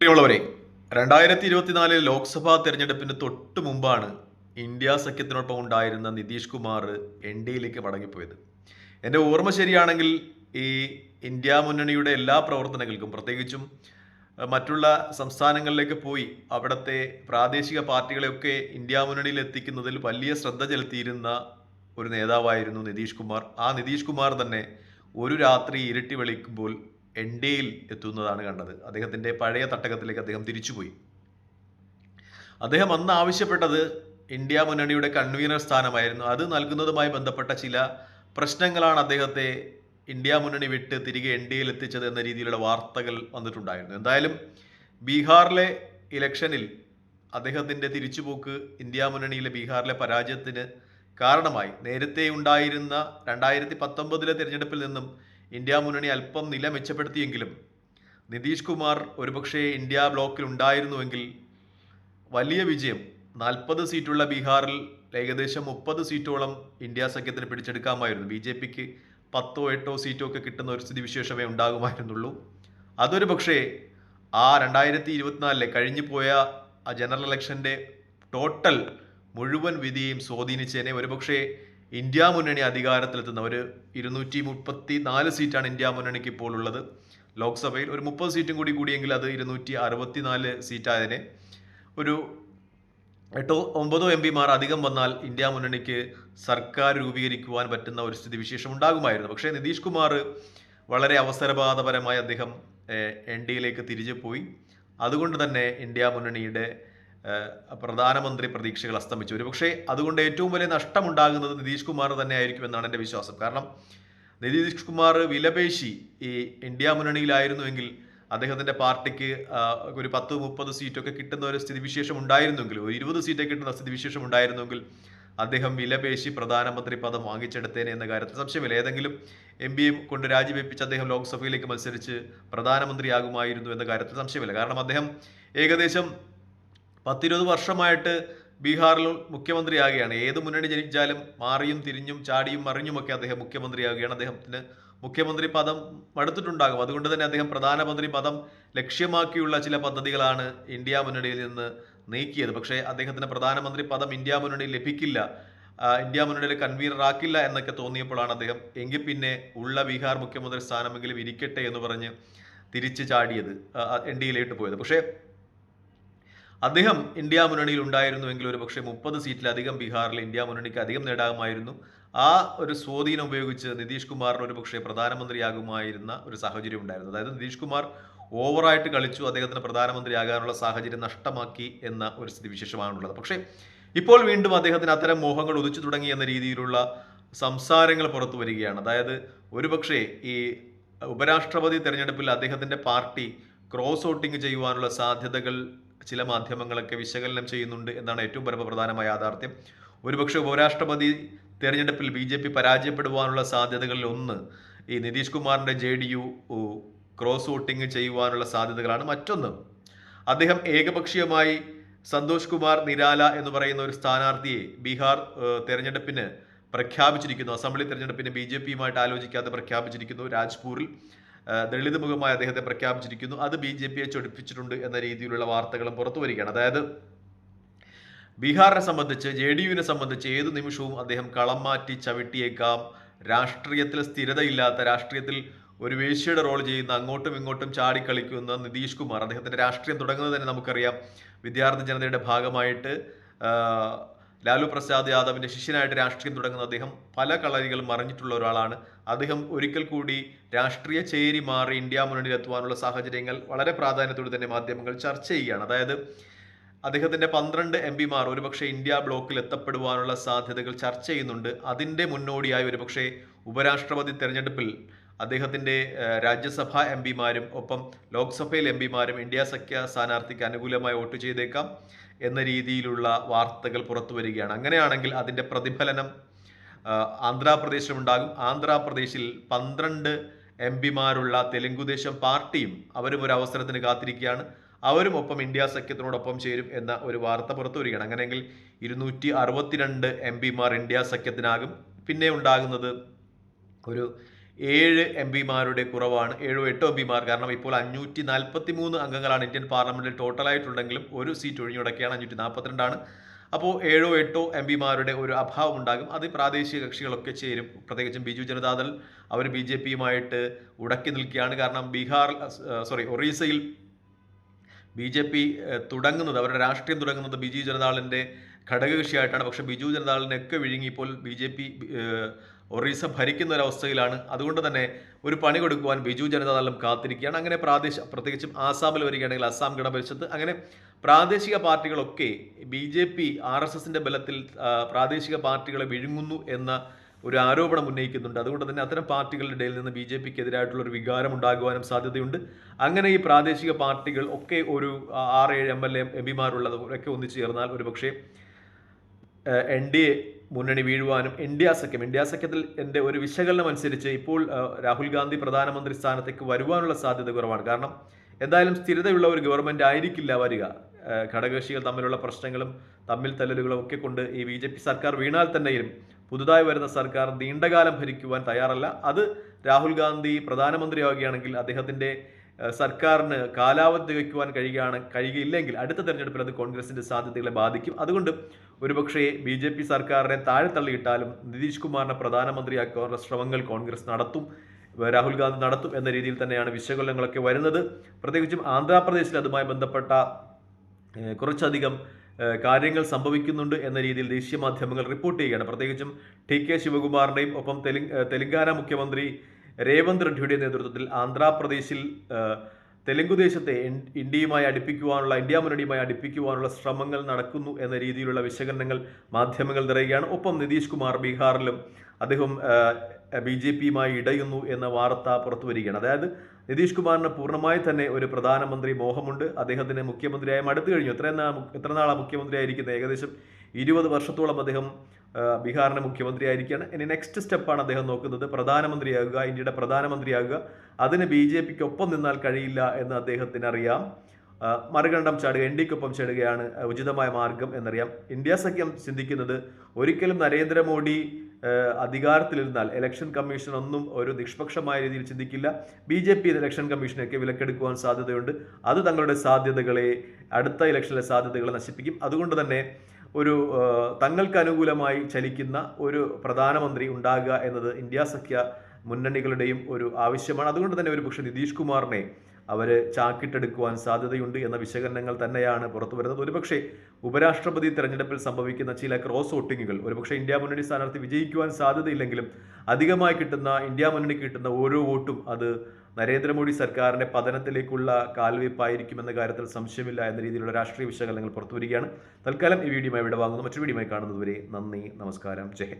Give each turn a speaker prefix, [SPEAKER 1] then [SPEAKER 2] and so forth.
[SPEAKER 1] പ്രിയമുള്ളവരെ രണ്ടായിരത്തി ഇരുപത്തിനാലിൽ ലോക്സഭാ തെരഞ്ഞെടുപ്പിന് തൊട്ട് മുമ്പാണ് ഇന്ത്യ സഖ്യത്തിനൊപ്പം ഉണ്ടായിരുന്ന നിതീഷ് കുമാർ എൻ ഡിയിലേക്ക് മടങ്ങിപ്പോയത്. എന്റെ ഓർമ്മ ശരിയാണെങ്കിൽ ഈ ഇന്ത്യ മുന്നണിയുടെ എല്ലാ പ്രവർത്തനങ്ങൾക്കും പ്രത്യേകിച്ചും മറ്റുള്ള സംസ്ഥാനങ്ങളിലേക്ക് പോയി അവിടുത്തെ പ്രാദേശിക പാർട്ടികളെയൊക്കെ ഇന്ത്യ മുന്നണിയിൽ എത്തിക്കുന്നതിൽ വലിയ ശ്രദ്ധ ചെലുത്തിയിരുന്ന ഒരു നേതാവായിരുന്നു നിതീഷ് കുമാർ. ആ നിതീഷ് കുമാർ തന്നെ ഒരു രാത്രി ഇരുട്ടി വെളിക്കുമ്പോൾ എൻ ഡിയിൽ എത്തുന്നതാണ് കണ്ടത്. അദ്ദേഹത്തിന്റെ പഴയ തട്ടകത്തിലേക്ക് അദ്ദേഹം തിരിച്ചുപോയി. അദ്ദേഹം അന്ന് ആവശ്യപ്പെട്ടത് ഇന്ത്യ മുന്നണിയുടെ കൺവീനർ സ്ഥാനമായിരുന്നു. അത് നൽകുന്നതുമായി ബന്ധപ്പെട്ട ചില പ്രശ്നങ്ങളാണ് അദ്ദേഹത്തെ ഇന്ത്യ മുന്നണി വിട്ട് തിരികെ എൻ ഡിയിൽ എത്തിച്ചത് എന്ന രീതിയിലുള്ള വാർത്തകൾ വന്നിട്ടുണ്ടായിരുന്നു. എന്തായാലും ബീഹാറിലെ ഇലക്ഷനിൽ അദ്ദേഹത്തിന്റെ തിരിച്ചുപോക്ക് ഇന്ത്യ മുന്നണിയിലെ ബീഹാറിലെ പരാജയത്തിന് കാരണമായി. നേരത്തെ ഉണ്ടായിരുന്ന രണ്ടായിരത്തി പത്തൊമ്പതിലെ തിരഞ്ഞെടുപ്പിൽ നിന്നും ഇന്ത്യ മുന്നണി അല്പം നില മെച്ചപ്പെടുത്തിയെങ്കിലും നിതീഷ് കുമാർ ഒരുപക്ഷെ ഇന്ത്യ ബ്ലോക്കിൽ ഉണ്ടായിരുന്നുവെങ്കിൽ വലിയ വിജയം നാൽപ്പത് സീറ്റുള്ള ബീഹാറിൽ ഏകദേശം മുപ്പത് സീറ്റോളം ഇന്ത്യ സഖ്യത്തിന് പിടിച്ചെടുക്കാമായിരുന്നു. ബി ജെ പിക്ക് പത്തോ എട്ടോ സീറ്റോ ഒക്കെ കിട്ടുന്ന ഒരു സ്ഥിതിവിശേഷമേ ഉണ്ടാകുമായിരുന്നുള്ളൂ. അതൊരു പക്ഷേ ആ രണ്ടായിരത്തി ഇരുപത്തിനാലിലെ കഴിഞ്ഞു പോയ ആ ജനറൽ ഇലക്ഷന്റെ ടോട്ടൽ മുഴുവൻ വിധിയും സ്വാധീനിച്ചേനെ ഒരുപക്ഷെ ഇന്ത്യ മുന്നണി അധികാരത്തിലെത്തുന്ന ഒരു ഇരുന്നൂറ്റി മുപ്പത്തി നാല് സീറ്റാണ് ഇന്ത്യ മുന്നണിക്ക് ഇപ്പോൾ ഉള്ളത്. ലോക്സഭയിൽ ഒരു മുപ്പത് സീറ്റും കൂടി കൂടിയെങ്കിൽ അത് ഇരുന്നൂറ്റി അറുപത്തി നാല് സീറ്റായതിനെ ഒരു എട്ടോ ഒമ്പതോ എം പിമാർ അധികം വന്നാൽ ഇന്ത്യ മുന്നണിക്ക് സർക്കാർ രൂപീകരിക്കുവാൻ പറ്റുന്ന ഒരു സ്ഥിതിവിശേഷം ഉണ്ടാകുമായിരുന്നു. പക്ഷേ നിതീഷ് കുമാർ വളരെ അവസരപാതപരമായി അദ്ദേഹം എൻ ഡിയിലേക്ക് തിരിച്ചു പോയി അതുകൊണ്ട് തന്നെ ഇന്ത്യ മുന്നണിയുടെ പ്രധാനമന്ത്രി പ്രതീക്ഷകൾ അസ്തമിച്ചു. ഒരുപക്ഷെ അതുകൊണ്ട് ഏറ്റവും വലിയ നഷ്ടമുണ്ടാകുന്നത് നിതീഷ് കുമാർ തന്നെ ആയിരിക്കും എന്നാണ് എന്റെ വിശ്വാസം. കാരണം നിതീഷ് കുമാർ വിലപേശി ഈ ഇന്ത്യ മുന്നണിയിലായിരുന്നുവെങ്കിൽ അദ്ദേഹത്തിന്റെ പാർട്ടിക്ക് ഒരു പത്ത് മുപ്പത് സീറ്റൊക്കെ കിട്ടുന്ന ഒരു സ്ഥിതിവിശേഷം ഉണ്ടായിരുന്നെങ്കിൽ ഒരു ഇരുപത് സീറ്റൊക്കെ കിട്ടുന്ന സ്ഥിതിവിശേഷം ഉണ്ടായിരുന്നെങ്കിൽ അദ്ദേഹം വിലപേശി പ്രധാനമന്ത്രി പദം വാങ്ങിച്ചെടുത്തേനെ എന്ന കാര്യത്തിൽ സംശയമില്ല. ഏതെങ്കിലും എം പിയും കൊണ്ട് രാജിവെപ്പിച്ച് അദ്ദേഹം ലോക്സഭയിലേക്ക് മത്സരിച്ച് പ്രധാനമന്ത്രിയാകുമായിരുന്നു എന്ന കാര്യത്തിൽ സംശയമില്ല. കാരണം അദ്ദേഹം ഏകദേശം പത്തിരുപത് വർഷമായിട്ട് ബീഹാറിൽ മുഖ്യമന്ത്രിയാകുകയാണ്. ഏത് മുന്നണി ജനിച്ചാലും മാറിയും തിരിഞ്ഞും ചാടിയും മറിഞ്ഞുമൊക്കെ അദ്ദേഹം മുഖ്യമന്ത്രിയാകുകയാണ്. അദ്ദേഹത്തിന് മുഖ്യമന്ത്രി പദം മടുത്തിട്ടുണ്ടാകും അതുകൊണ്ട് തന്നെ അദ്ദേഹം പ്രധാനമന്ത്രി പദം ലക്ഷ്യമാക്കിയുള്ള ചില പദ്ധതികളാണ് ഇന്ത്യ മുന്നണിയിൽ നിന്ന് നീക്കിയത്. പക്ഷേ അദ്ദേഹത്തിന് പ്രധാനമന്ത്രി പദം ഇന്ത്യ മുന്നണിയിൽ ലഭിക്കില്ല. ഇന്ത്യ മുന്നണിയുടെ കൺവീനർ ആക്കില്ല എന്നൊക്കെ തോന്നിയപ്പോഴാണ് അദ്ദേഹം എങ്കിൽ പിന്നെ ഉള്ള ബീഹാർ മുഖ്യമന്ത്രി സ്ഥാനമെങ്കിലും ഇരിക്കട്ടെ എന്ന് പറഞ്ഞ് തിരിച്ചു ചാടിയത് എൻ ഡിയിലേക്ക് പോയത്. പക്ഷേ അദ്ദേഹം ഇന്ത്യ മുന്നണിയിൽ ഉണ്ടായിരുന്നുവെങ്കിൽ ഒരു പക്ഷേ മുപ്പത് സീറ്റിലധികം ബീഹാറിൽ ഇന്ത്യ മുന്നണിക്ക് അധികം നേടാമായിരുന്നു ആ ഒരു സ്വാധീനം ഉപയോഗിച്ച് നിതീഷ് കുമാറിന് ഒരു പക്ഷേ പ്രധാനമന്ത്രിയാകുമായിരുന്ന ഒരു സാഹചര്യം ഉണ്ടായിരുന്നു. അതായത് നിതീഷ് കുമാർ ഓവറായിട്ട് കളിച്ചു അദ്ദേഹത്തിന് പ്രധാനമന്ത്രിയാകാനുള്ള സാഹചര്യം നഷ്ടമാക്കി എന്ന ഒരു സ്ഥിതിവിശേഷമാണുള്ളത്. പക്ഷേ ഇപ്പോൾ വീണ്ടും അദ്ദേഹത്തിന് അത്തരം മോഹങ്ങൾ ഉദിച്ചു തുടങ്ങി എന്ന രീതിയിലുള്ള സംസാരങ്ങൾ പുറത്തു വരികയാണ്. അതായത് ഒരുപക്ഷേ ഈ ഉപരാഷ്ട്രപതി തെരഞ്ഞെടുപ്പിൽ അദ്ദേഹത്തിന്റെ പാർട്ടി ക്രോസ് വോട്ടിംഗ് ചെയ്യുവാനുള്ള സാധ്യതകൾ ചില മാധ്യമങ്ങളൊക്കെ വിശകലനം ചെയ്യുന്നുണ്ട് എന്നാണ് ഏറ്റവും പരമപ്രധാനമായ യാഥാർത്ഥ്യം. ഒരുപക്ഷെ ഉപരാഷ്ട്രപതി തെരഞ്ഞെടുപ്പിൽ ബി ജെ പി പരാജയപ്പെടുവാനുള്ള സാധ്യതകളിൽ ഒന്ന് ഈ നിതീഷ് കുമാറിന്റെ J D U cross voting ചെയ്യുവാനുള്ള സാധ്യതകളാണ് മറ്റൊന്ന്. അദ്ദേഹം ഏകപക്ഷീയമായി സന്തോഷ് കുമാർ നിരാല എന്ന് പറയുന്ന ഒരു സ്ഥാനാർത്ഥിയെ ബീഹാർ തെരഞ്ഞെടുപ്പിന് പ്രഖ്യാപിച്ചിരിക്കുന്നു. അസംബ്ലി തെരഞ്ഞെടുപ്പിന് ബി ജെ പിയുമായിട്ട് ആലോചിക്കാതെ പ്രഖ്യാപിച്ചിരിക്കുന്നു രാജ്പൂരിൽ. ദളിത് മുഖമായി അദ്ദേഹത്തെ പ്രഖ്യാപിച്ചിരിക്കുന്നു. അത് ബി ജെ പിയെ ചൊടിപ്പിച്ചിട്ടുണ്ട് എന്ന രീതിയിലുള്ള വാർത്തകളും പുറത്തു വരികയാണ്. അതായത് ബീഹാറിനെ സംബന്ധിച്ച് ജെ ഡി യുവിനെ സംബന്ധിച്ച് ഏതു നിമിഷവും അദ്ദേഹം കളം മാറ്റി ചവിട്ടിയേക്കാം. രാഷ്ട്രീയത്തിൽ സ്ഥിരതയില്ലാത്ത രാഷ്ട്രീയത്തിൽ ഒരു വേശ്യയുടെ റോൾ ചെയ്യുന്ന അങ്ങോട്ടും ഇങ്ങോട്ടും ചാടിക്കളിക്കുന്ന നിതീഷ് കുമാർ. അദ്ദേഹത്തിന്റെ രാഷ്ട്രീയം തുടങ്ങുന്നത് തന്നെ നമുക്കറിയാം. വിദ്യാർത്ഥി ജനതയുടെ ഭാഗമായിട്ട് ലാലു പ്രസാദ് യാദവിന്റെ ശിഷ്യനായിട്ട് രാഷ്ട്രീയം തുടങ്ങുന്ന അദ്ദേഹം പല കളരികളും മറിഞ്ഞിട്ടുള്ള ഒരാളാണ്. അദ്ദേഹം ഒരിക്കൽ കൂടി രാഷ്ട്രീയ ചേരി മാറി ഇന്ത്യ മുന്നണിയിലെത്തുവാനുള്ള സാഹചര്യങ്ങൾ വളരെ പ്രാധാന്യത്തോടെ തന്നെ മാധ്യമങ്ങൾ ചർച്ച ചെയ്യുകയാണ്. അതായത് അദ്ദേഹത്തിന്റെ പന്ത്രണ്ട് എം പിമാർ ഒരുപക്ഷെ ഇന്ത്യ ബ്ലോക്കിൽ എത്തപ്പെടുവാനുള്ള സാധ്യതകൾ ചർച്ച ചെയ്യുന്നുണ്ട്. അതിന്റെ മുന്നോടിയായി ഒരുപക്ഷെ ഉപരാഷ്ട്രപതി തെരഞ്ഞെടുപ്പിൽ അദ്ദേഹത്തിന്റെ ഏഹ്, രാജ്യസഭാ എം പിമാരും ഒപ്പം ലോക്സഭയിൽ എം പിമാരും ഇന്ത്യ സഖ്യ സ്ഥാനാർത്ഥിക്ക് അനുകൂലമായി വോട്ട് ചെയ്തേക്കാം. എന്ന രീതിയിലുള്ള വാർത്തകൾ പുറത്തു വരികയാണ്. അങ്ങനെയാണെങ്കിൽ അതിന്റെ പ്രതിഫലനം ആന്ധ്രാപ്രദേശിലുണ്ടാകും. ആന്ധ്രാപ്രദേശിൽ പന്ത്രണ്ട് എം പിമാരുള്ള തെലുങ്കുദേശം പാർട്ടിയും അവരും ഒരു അവസരത്തിന് കാത്തിരിക്കുകയാണ്. അവരും ഒപ്പം ഇന്ത്യ സഖ്യത്തിനോടൊപ്പം ചേരും എന്ന ഒരു വാർത്ത പുറത്തു വരികയാണ്. അങ്ങനെയെങ്കിൽ ഇരുന്നൂറ്റി അറുപത്തിരണ്ട് എം പിമാർ ഇന്ത്യ സഖ്യത്തിനാകും. പിന്നെ ഉണ്ടാകുന്നത് ഒരു ഏഴ് എം പിമാരുടെ കുറവാണ്. ഏഴോ എട്ടോ എം പിമാർ. കാരണം ഇപ്പോൾ അഞ്ഞൂറ്റി നാൽപ്പത്തി മൂന്ന് അംഗങ്ങളാണ് ഇന്ത്യൻ പാർലമെന്റിൽ ടോട്ടലായിട്ടുണ്ടെങ്കിലും ഒരു സീറ്റ് ഒഴിഞ്ഞുടക്കിയാണ് അഞ്ഞൂറ്റി നാൽപ്പത്തിരണ്ടാണ് അപ്പോൾ ഏഴോ എട്ടോ എം പിമാരുടെ ഒരു അഭാവം ഉണ്ടാകും. അത് പ്രാദേശിക കക്ഷികളൊക്കെ ചേരും. പ്രത്യേകിച്ചും ബിജു ജനതാദൾ അവർ ബി ജെ പിയുമായിട്ട് ഉടക്കി നിൽക്കുകയാണ്. കാരണം ബീഹാർ സോറി ഒറീസയിൽ ബി ജെ പി തുടങ്ങുന്നത് അവരുടെ രാഷ്ട്രീയം തുടങ്ങുന്നത് ബിജു ജനതാളിന്റെ ഘടകകക്ഷിയായിട്ടാണ്. പക്ഷേ ബിജു ജനതാദളിനൊക്കെ വിഴുങ്ങി ഇപ്പോൾ ബി ജെ പി ഒറീസ ഭരിക്കുന്ന ഒരവസ്ഥയിലാണ് അതുകൊണ്ട് തന്നെ ഒരു പണി കൊടുക്കുവാൻ ബിജു ജനതാദളം കാത്തിരിക്കുകയാണ്. അങ്ങനെ പ്രാദേശിക പ്രത്യേകിച്ചും ആസാമിൽ വരികയാണെങ്കിൽ അസാം ഗണപരിഷത്ത് അങ്ങനെ പ്രാദേശിക പാർട്ടികളൊക്കെ B J P R S എസിന്റെ ബലത്തിൽ പ്രാദേശിക പാർട്ടികളെ വിഴുങ്ങുന്നു എന്ന ഒരു ആരോപണം ഉന്നയിക്കുന്നുണ്ട്. അതുകൊണ്ട് തന്നെ അത്തരം പാർട്ടികളുടെ ഇടയിൽ നിന്ന് ബി ജെ പിക്ക് എതിരായിട്ടുള്ള ഒരു വികാരം ഉണ്ടാകുവാനും സാധ്യതയുണ്ട്. അങ്ങനെ ഈ പ്രാദേശിക പാർട്ടികൾ ഒക്കെ ഒരു ആറ് ഏഴ് എം എൽ എ എം പിമാരുള്ളതൊക്കെ ഒന്നിച്ചു ചേർന്നാൽ ഒരു പക്ഷേ എൻ ഡി എ മുന്നണി വീഴുവാനും ഇന്ത്യ സഖ്യം ഇന്ത്യ സഖ്യത്തിൽ എന്റെ ഒരു വിശകലനം അനുസരിച്ച് ഇപ്പോൾ രാഹുൽ ഗാന്ധി പ്രധാനമന്ത്രി സ്ഥാനത്തേക്ക് വരുവാനുള്ള സാധ്യത കുറവാണ്. കാരണം എന്തായാലും സ്ഥിരതയുള്ള ഒരു ഗവൺമെന്റ് ആയിരിക്കില്ല വരിക. ഘടകകക്ഷികൾ തമ്മിലുള്ള പ്രശ്നങ്ങളും തമ്മിൽ തല്ലലുകളും ഒക്കെ കൊണ്ട് ഈ ബി ജെ പി സർക്കാർ വീണാൽ തന്നെയും പുതുതായി വരുന്ന സർക്കാർ നീണ്ടകാലം ഭരിക്കുവാൻ തയ്യാറല്ല. അത് രാഹുൽ ഗാന്ധി പ്രധാനമന്ത്രിയാവുകയാണെങ്കിൽ അദ്ദേഹത്തിന്റെ സർക്കാരിന് കാലാവധി തികയ്ക്കുവാൻ കഴിയുകയാണ് കഴിയുകയില്ലെങ്കിൽ അടുത്ത തെരഞ്ഞെടുപ്പിൽ അത് കോൺഗ്രസിന്റെ സാധ്യതകളെ ബാധിക്കും. അതുകൊണ്ട് ഒരുപക്ഷേ ബി ജെ പി സർക്കാരിനെ താഴെ തള്ളിയിട്ടാലും നിതീഷ് കുമാറിനെ പ്രധാനമന്ത്രിയാക്കാനുള്ള ശ്രമങ്ങൾ കോൺഗ്രസ് നടത്തും രാഹുൽ ഗാന്ധി നടത്തും എന്ന രീതിയിൽ തന്നെയാണ് വിശകലനങ്ങളൊക്കെ വരുന്നത്. പ്രത്യേകിച്ചും ആന്ധ്രാപ്രദേശിൽ അതുമായി ബന്ധപ്പെട്ട കുറച്ചധികം കാര്യങ്ങൾ സംഭവിക്കുന്നുണ്ട് എന്ന രീതിയിൽ ദേശീയ മാധ്യമങ്ങൾ റിപ്പോർട്ട് ചെയ്യുകയാണ്. പ്രത്യേകിച്ചും ടി കെ ശിവകുമാറിന്റെയും ഒപ്പം തെലങ്കാന മുഖ്യമന്ത്രി രേവന്ത് റെഡ്ഡിയുടെ നേതൃത്വത്തിൽ ആന്ധ്രാപ്രദേശിൽ തെലുങ്കുദേശത്തെ തെലുങ്കു ദേശത്തെ ഇന്ത്യയുമായി അടുപ്പിക്കുവാനുള്ള ഇന്ത്യ മുന്നണിയുമായി അടുപ്പിക്കുവാനുള്ള ശ്രമങ്ങൾ നടക്കുന്നു എന്ന രീതിയിലുള്ള വിശകലനങ്ങൾ മാധ്യമങ്ങൾ നിറയുകയാണ്. ഒപ്പം നിതീഷ് കുമാർ ബീഹാറിലും അദ്ദേഹം ബി ജെ പിയുമായി ഇടയുന്നു എന്ന വാർത്ത പുറത്തു വരികയാണ്. അതായത് നിതീഷ് കുമാറിന് പൂർണമായി തന്നെ ഒരു പ്രധാനമന്ത്രി മോഹമുണ്ട്. അദ്ദേഹത്തിന് മുഖ്യമന്ത്രിയായും അടുത്തു കഴിഞ്ഞു. എത്ര എത്ര നാളാണ് മുഖ്യമന്ത്രിയായിരിക്കുന്നത്? ഏകദേശം ഇരുപത് വർഷത്തോളം അദ്ദേഹം ആ, ബീഹാറിന്റെ മുഖ്യമന്ത്രി ആയിരിക്കുകയാണ് ഇനി നെക്സ്റ്റ് സ്റ്റെപ്പാണ് അദ്ദേഹം നോക്കുന്നത്. പ്രധാനമന്ത്രിയാകുക ഇന്ത്യയുടെ പ്രധാനമന്ത്രിയാകുക. അതിന് ബി ജെ പിക്ക് ഒപ്പം നിന്നാൽ കഴിയില്ല എന്ന് അദ്ദേഹത്തിന് അറിയാം മറുകണ്ഠം ചാടുക എൻ ഡിക്കൊപ്പം ചാടുകയാണ് ഉചിതമായ മാർഗം എന്നറിയാം. ഇന്ത്യ സഖ്യം ചിന്തിക്കുന്നത് ഒരിക്കലും നരേന്ദ്രമോദി അധികാരത്തിലിരുന്നാൽ ഇലക്ഷൻ കമ്മീഷൻ ഒന്നും ഒരു നിഷ്പക്ഷമായ രീതിയിൽ ചിന്തിക്കില്ല. ബി ജെ പി ഇലക്ഷൻ കമ്മീഷനൊക്കെ വിലക്കെടുക്കുവാൻ സാധ്യതയുണ്ട്. അത് തങ്ങളുടെ സാധ്യതകളെ അടുത്ത ഇലക്ഷനിലെ സാധ്യതകളെ നശിപ്പിക്കും. അതുകൊണ്ട് തന്നെ ഒരു തങ്ങൾക്ക് അനുകൂലമായി ചലിക്കുന്ന ഒരു പ്രധാനമന്ത്രി ഉണ്ടാകുക എന്നത് ഇന്ത്യ സഖ്യ മുന്നണികളുടെയും ഒരു ആവശ്യമാണ്. അതുകൊണ്ട് തന്നെ ഒരു പക്ഷേ നിതീഷ് കുമാറിനെ അവർ ചാക്കിട്ടെടുക്കുവാൻ സാധ്യതയുണ്ട് എന്ന വിശകലനങ്ങൾ തന്നെയാണ് പുറത്തു വരുന്നത്. ഒരുപക്ഷെ ഉപരാഷ്ട്രപതി തെരഞ്ഞെടുപ്പിൽ സംഭവിക്കുന്ന ചില ക്രോസ് വോട്ടിങ്ങുകൾ ഒരുപക്ഷെ ഇന്ത്യ മുന്നണി സ്ഥാനാർത്ഥി വിജയിക്കുവാൻ സാധ്യതയില്ലെങ്കിലും അധികമായി കിട്ടുന്ന ഇന്ത്യ മുന്നണിക്ക് കിട്ടുന്ന ഓരോ വോട്ടും അത് നരേന്ദ്രമോദി സർക്കാരിന്റെ പതനത്തിലേക്കുള്ള കാൽവയ്പായിരിക്കുമെന്ന കാര്യത്തിൽ സംശയമില്ല എന്ന രീതിയിലുള്ള രാഷ്ട്രീയ വിശകലനങ്ങൾ പുറത്തുവരികയാണ്. തൽക്കാലം ഈ വീഡിയോ ഇവിടെ വാങ്ങുന്നു മറ്റൊരു വീഡിയോ കാണുന്നതുവരെ നന്ദി നമസ്കാരം. ജയ്